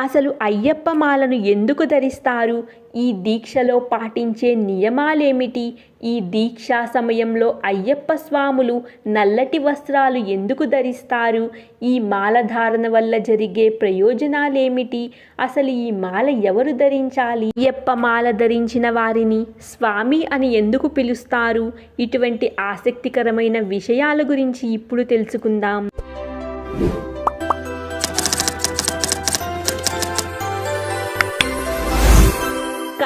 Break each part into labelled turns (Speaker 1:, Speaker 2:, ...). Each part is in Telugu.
Speaker 1: అసలు అయ్యప్ప మాలను ఎందుకు ధరిస్తారు? ఈ దీక్షలో పాటించే నియమాలేమిటి? ఈ దీక్షా సమయంలో అయ్యప్ప స్వాములు నల్లటి వస్త్రాలు ఎందుకు ధరిస్తారు? ఈ మాల ధారణ వల్ల జరిగే ప్రయోజనాలేమిటి? అసలు ఈ మాల ఎవరు ధరించాలి? అయ్యప్ప మాల ధరించిన వారిని స్వామి అని ఎందుకు పిలుస్తారు? ఇటువంటి ఆసక్తికరమైన విషయాల గురించి ఇప్పుడు తెలుసుకుందాం.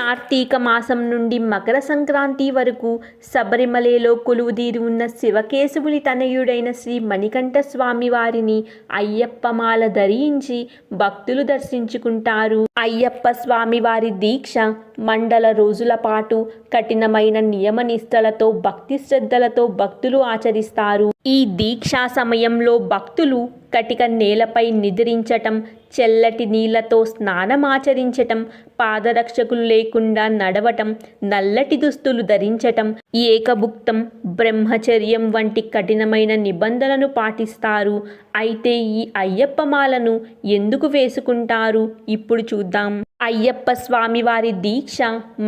Speaker 1: కార్తీక మాసం నుండి మకర సంక్రాంతి వరకు శబరిమలలో కొలువుదీరి ఉన్న శివకేశవుని తనయుడైన శ్రీ మణికంఠ స్వామి వారిని అయ్యప్పమాల ధరించి భక్తులు దర్శించుకుంటారు. అయ్యప్ప స్వామి వారి దీక్ష మండల రోజుల పాటు కఠినమైన నియమ నిష్టలతో భక్తి శ్రద్ధలతో భక్తులు ఆచరిస్తారు. ఈ దీక్షా సమయంలో భక్తులు కటిక నేలపై నిద్రించటం చెల్లటి నీళ్ళతో స్నానమాచరించటం పాదరక్షకులు లేకుండా నడవటం నల్లటి దుస్తులు ధరించటం ఏకభుక్తం బ్రహ్మచర్యం వంటి కఠినమైన నిబంధనలను పాటిస్తారు. అయితే ఈ అయ్యప్పమాలను ఎందుకు వేసుకుంటారు? ఇప్పుడు చూద్దాం. అయ్యప్ప స్వామి వారి దీక్ష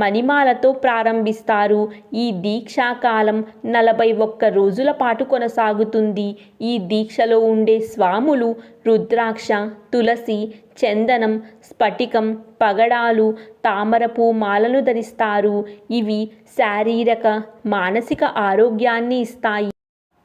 Speaker 1: మణిమాలతో ప్రారంభిస్తారు. ఈ దీక్షా కాలం నలభై ఒక్క రోజుల పాటు కొనసాగుతుంది. ఈ దీక్షలో ఉండే స్వాములు రుద్రాక్ష తులసి చందనం స్ఫటికం పగడాలు తామరపు మాలను ధరిస్తారు. ఇవి శారీరక మానసిక ఆరోగ్యాన్ని ఇస్తాయి.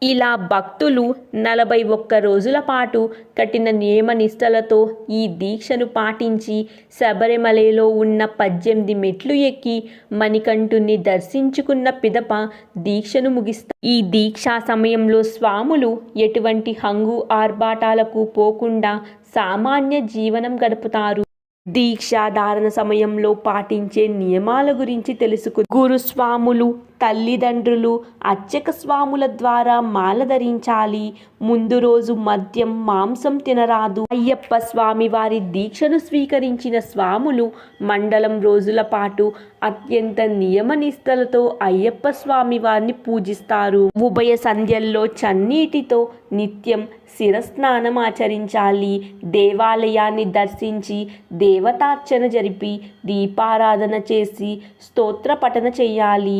Speaker 1: ఇలా భక్తులు నలభై ఒక్క రోజుల పాటు కఠిన నియమ నిష్టలతో ఈ దీక్షను పాటించి శబరిమలలో ఉన్న పద్దెనిమిది మెట్లు ఎక్కి మణికంఠుని దర్శించుకున్న పిదప దీక్షను ముగిస్తారు ఈ దీక్షా సమయంలో స్వాములు ఎటువంటి హంగు ఆర్భాటాలకు పోకుండా సామాన్య జీవనం గడుపుతారు. దీక్షాధారణ సమయంలో పాటించే నియమాల గురించి తెలుసుకు గురుస్వాములు తల్లిదండ్రులు అర్చక స్వాముల ద్వారా మాల ధరించాలి. ముందు రోజు మద్యం మాంసం తినరాదు. అయ్యప్ప స్వామి వారి దీక్షను స్వీకరించిన స్వాములు మండలం రోజుల పాటు అత్యంత నియమనిష్టలతో అయ్యప్ప స్వామి వారిని పూజిస్తారు. ఉభయ సంధ్యల్లో చన్నీటితో నిత్యం శిరస్నానం ఆచరించాలి. దేవాలయాన్ని దర్శించి దేవతార్చన జరిపి దీపారాధన చేసి స్తోత్ర పఠన చేయాలి.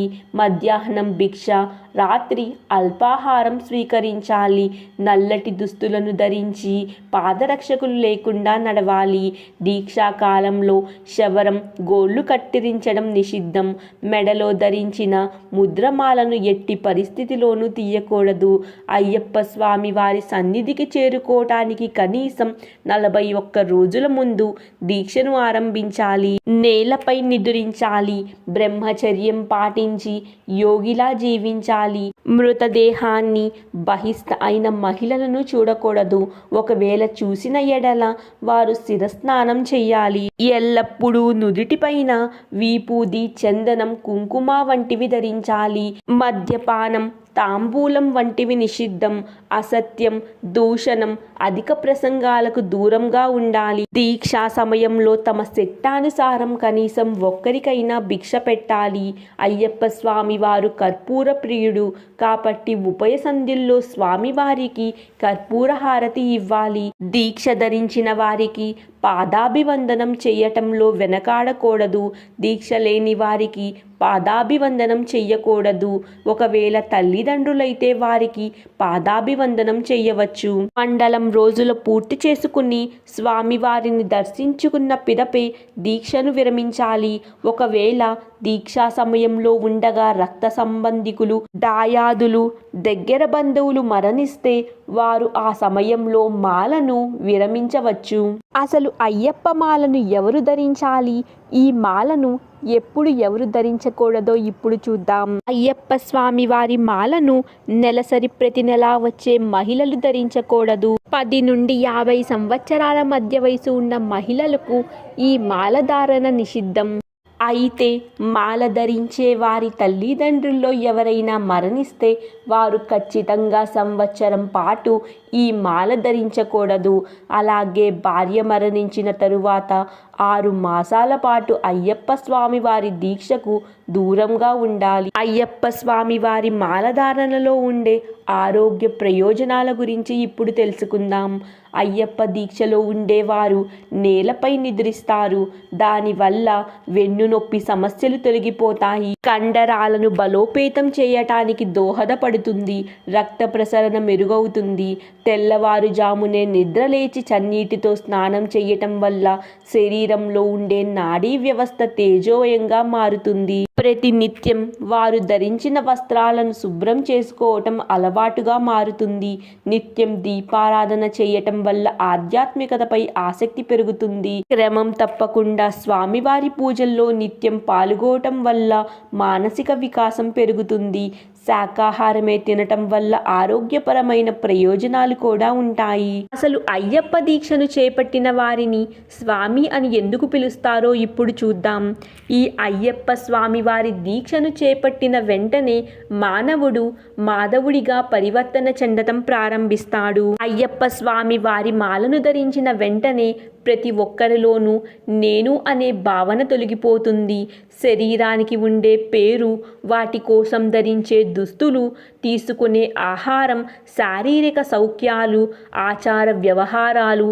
Speaker 1: మధ్యాహ్నం భిక్ష రాత్రి అల్పాహారం స్వీకరించాలి. నల్లటి దుస్తులను ధరించి పాదరక్షకులు లేకుండా నడవాలి. దీక్షాకాలంలో శవరం గోళ్ళు కత్తిరించడం నిషిద్ధం. మెడలో ధరించిన ముద్రమాలను ఎట్టి పరిస్థితిలోనూ తీయకూడదు. అయ్యప్ప స్వామి వారి సన్నిధికి చేరుకోవటానికి కనీసం నలభై ఒక్క రోజుల ముందు దీక్షను ఆరంభించాలి. నేలపై నిదురించాలి. బ్రహ్మచర్యం పాటించి యోగిలా జీవించాలి. మృతదేహాన్ని బహిస్త అయిన మహిళలను చూడకూడదు. ఒకవేళ చూసిన ఎడల వారు శిరస్నానం చెయ్యాలి ఎల్లప్పుడూ నుదిటిపైన వీపూది చందనం కుంకుమ వంటివి ధరించాలి. మద్యపానం తాంబూలం వంటివి నిషిద్ధం అసత్యం దూషణం అధిక ప్రసంగాలకు దూరంగా ఉండాలి. దీక్షా సమయంలో తమ శక్తానుసారం కనీసం ఒక్కరికైనా భిక్ష పెట్టాలి. అయ్యప్ప స్వామి వారు కర్పూర ప్రియుడు కాబట్టి ఉభయ సంధ్యుల్లో స్వామివారికి కర్పూర హారతి ఇవ్వాలి. దీక్ష ధరించిన వారికి పాదాభివందనం చేయటంలో వెనకాడకూడదు. దీక్ష లేని వారికి పాదాభివందనం చెయ్యకూడదు. ఒకవేళ తల్లిదండ్రులైతే వారికి పాదాభివందనం చెయ్యవచ్చు. మండలం రోజులు పూర్తి చేసుకుని స్వామివారిని దర్శించుకున్న పిదపే దీక్షను విరమించాలి. ఒకవేళ దీక్షా సమయంలో ఉండగా రక్త సంబంధికులు దాయాదులు దగ్గర బంధువులు మరణిస్తే వారు ఆ సమయంలో మాలను విరమించవచ్చు. అసలు అయ్యప్ప మాలను ఎవరు ధరించాలి? ఈ మాలను ఎప్పుడు ఎవరు ధరించకూడదో ఇప్పుడు చూద్దాం. అయ్యప్ప స్వామి వారి మాలను నెలసరి ప్రతి నెలా వచ్చే మహిళలు ధరించకూడదు. పది నుండి యాభై సంవత్సరాల మధ్య వయసు ఉన్న మహిళలకు ఈ మాలధారణ నిషిద్ధం. అయితే మాల ధరించే వారి తల్లిదండ్రుల్లో ఎవరైనా మరణిస్తే వారు ఖచ్చితంగా సంవత్సరం పాటు ఈ మాల ధరించకూడదు. అలాగే భార్య మరణించిన తరువాత ఆరు మాసాల పాటు అయ్యప్ప స్వామి వారి దీక్షకు దూరంగా ఉండాలి. అయ్యప్ప స్వామి వారి మాలధారణలో ఉండే ఆరోగ్య ప్రయోజనాల గురించి ఇప్పుడు తెలుసుకుందాం. అయ్యప్ప దీక్షలో ఉండేవారు నేలపై నిద్రిస్తారు. దానివల్ల వెన్నునొప్పి సమస్యలు తొలగిపోతాయి. కండరాలను బలోపేతం చేయటానికి దోహదపడుతుంది. రక్త ప్రసరణ మెరుగవుతుంది. తెల్లవారుజామునే నిద్రలేచి చన్నీటితో స్నానం చేయటం వల్ల శరీరంలో ఉండే నాడీ వ్యవస్థ తేజోయంగా మారుతుంది. ప్రతి నిత్యం వారు ధరించిన వస్త్రాలను శుభ్రం చేసుకోవటం అలవాటుగా మారుతుంది. నిత్యం దీపారాధన చేయటం వల్ల ఆధ్యాత్మికతపై ఆసక్తి పెరుగుతుంది. క్రమం తప్పకుండా స్వామివారి పూజల్లో నిత్యం పాల్గొనటం వల్ల మానసిక వికాసం పెరుగుతుంది. శాకాహారమే తినటం వల్ల ఆరోగ్యపరమైన ప్రయోజనాలు కూడా ఉంటాయి. అసలు అయ్యప్ప దీక్షను చేపట్టిన వారిని స్వామి అని ఎందుకు పిలుస్తారో ఇప్పుడు చూద్దాం. ఈ అయ్యప్ప స్వామి వారి దీక్షను చేపట్టిన వెంటనే మానవుడు మాధవుడిగా పరివర్తన చెందటం ప్రారంభిస్తాడు. అయ్యప్ప స్వామి వారి మాలను ధరించిన వెంటనే ప్రతి ఒక్కరిలోనూ నేను అనే భావన తొలగిపోతుంది. శరీరానికి ఉండే పేరు వాటి కోసం ధరించే దుస్తులు తీసుకునే ఆహారం శారీరక సౌఖ్యాలు ఆచార వ్యవహారాలు.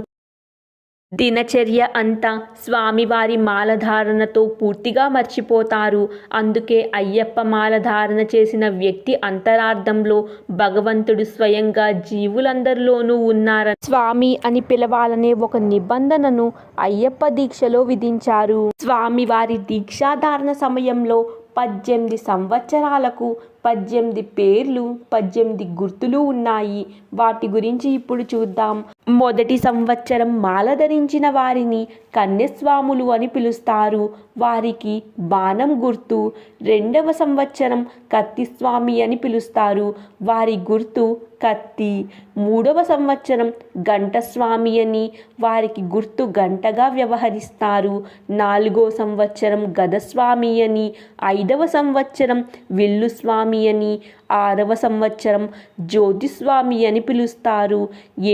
Speaker 1: దినచర్య అంతా స్వామివారి మాలధారణతో పూర్తిగా మర్చిపోతారు. అందుకే అయ్యప్ప మాలధారణ చేసిన వ్యక్తి అంతరార్థంలో భగవంతుడు స్వయంగా జీవులందరిలోనూ ఉన్నారని స్వామి అని పిలవాలనే ఒక నిబంధనను అయ్యప్ప దీక్షలో విధించారు. స్వామివారి దీక్షాధారణ సమయంలో పద్దెనిమిది సంవత్సరాలకు పద్దెనిమిది పేర్లు పద్దెనిమిది గుర్తులు ఉన్నాయి. వాటి గురించి ఇప్పుడు చూద్దాం. మొదటి సంవత్సరం మాల ధరించిన వారిని కన్యస్వాములు అని పిలుస్తారు. వారికి బాణం గుర్తు. రెండవ సంవత్సరం కత్తిస్వామి అని పిలుస్తారు. వారి గుర్తు కత్తి. మూడవ సంవత్సరం గంటస్వామి అని వారికి గుర్తు గంటగా వ్యవహరిస్తారు. నాలుగో సంవత్సరం గదస్వామి అని. ఐదవ సంవత్సరం విల్లు స్వామి అని ఆరవ సంవత్సరం జ్యోతిస్వామి అని పిలుస్తారు.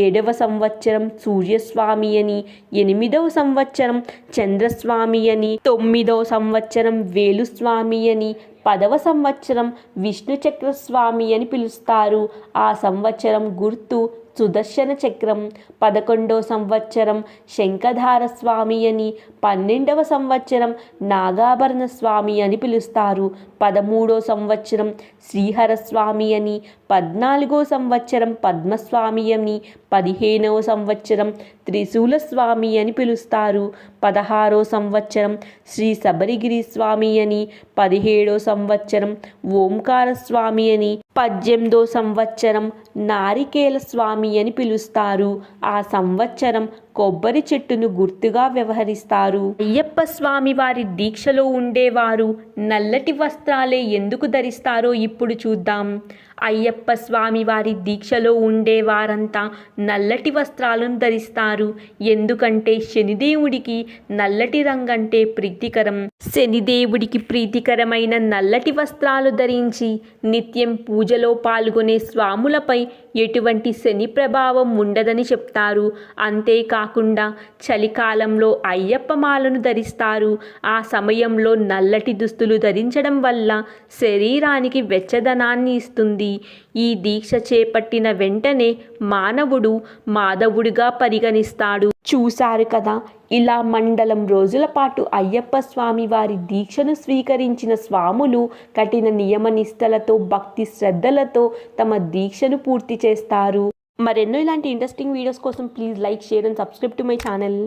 Speaker 1: ఏడవ సంవత్సరం సూర్యస్వామి అని ఎనిమిదవ సంవత్సరం చంద్రస్వామి అని తొమ్మిదవ సంవత్సరం వేలుస్వామి అని పదవ సంవత్సరం విష్ణు చక్రస్వామి అని పిలుస్తారు. ఆ సంవత్సరం గుర్తు సుదర్శన చక్రం పదకొండవ సంవత్సరం శంఖధార స్వామి అని పన్నెండవ సంవత్సరం నాగాభరణ స్వామి అని పిలుస్తారు. పదమూడో సంవత్సరం శ్రీహర స్వామి అని పద్నాలుగో సంవత్సరం పద్మస్వామి అని పదిహేనవ సంవత్సరం త్రిశూల స్వామి అని పిలుస్తారు. పదహారో సంవత్సరం శ్రీ శబరిగిరి స్వామి అని పదిహేడో సంవత్సరం ఓంకార స్వామి అని పద్దెనిమిదో సంవత్సరం నారికేల స్వామి అని పిలుస్తారు. ఆ సంవత్సరం కొబ్బరి చెట్టును గుర్తుగా వ్యవహరిస్తారు. అయ్యప్ప స్వామి వారి దీక్షలో ఉండేవారు నల్లటి వస్త్రాలే ఎందుకు ధరిస్తారో ఇప్పుడు చూద్దాం. అయ్యప్ప స్వామి వారి దీక్షలో ఉండేవారంతా నల్లటి వస్త్రాలను ధరిస్తారు. ఎందుకంటే శనిదేవుడికి నల్లటి రంగంటే ప్రీతికరం. శనిదేవుడికి ప్రీతికరమైన నల్లటి వస్త్రాలు ధరించి నిత్యం పూజలో పాల్గొనే స్వాములపై ఎటువంటి శని ప్రభావం ఉండదని చెప్తారు. కాకుండా చలికాలంలో అయ్యప్ప మాలను ధరిస్తారు. ఆ సమయంలో నల్లటి దుస్తులు ధరించడం వల్ల శరీరానికి వెచ్చదనాన్ని ఇస్తుంది. ఈ దీక్ష చేపట్టిన వెంటనే మానవుడు మాధవుడిగా పరిగణిస్తాడు. చూశారు కదా ఇలా మండలం రోజుల పాటు అయ్యప్ప స్వామి వారి దీక్షను స్వీకరించిన స్వాములు కఠిన నియమనిష్టలతో భక్తి శ్రద్ధలతో తమ దీక్షను పూర్తి చేస్తారు. మరెన్నో ఇలాంటి ఇంట్రెస్టింగ్ వీడియోస్ కోసం please like share and subscribe to my channel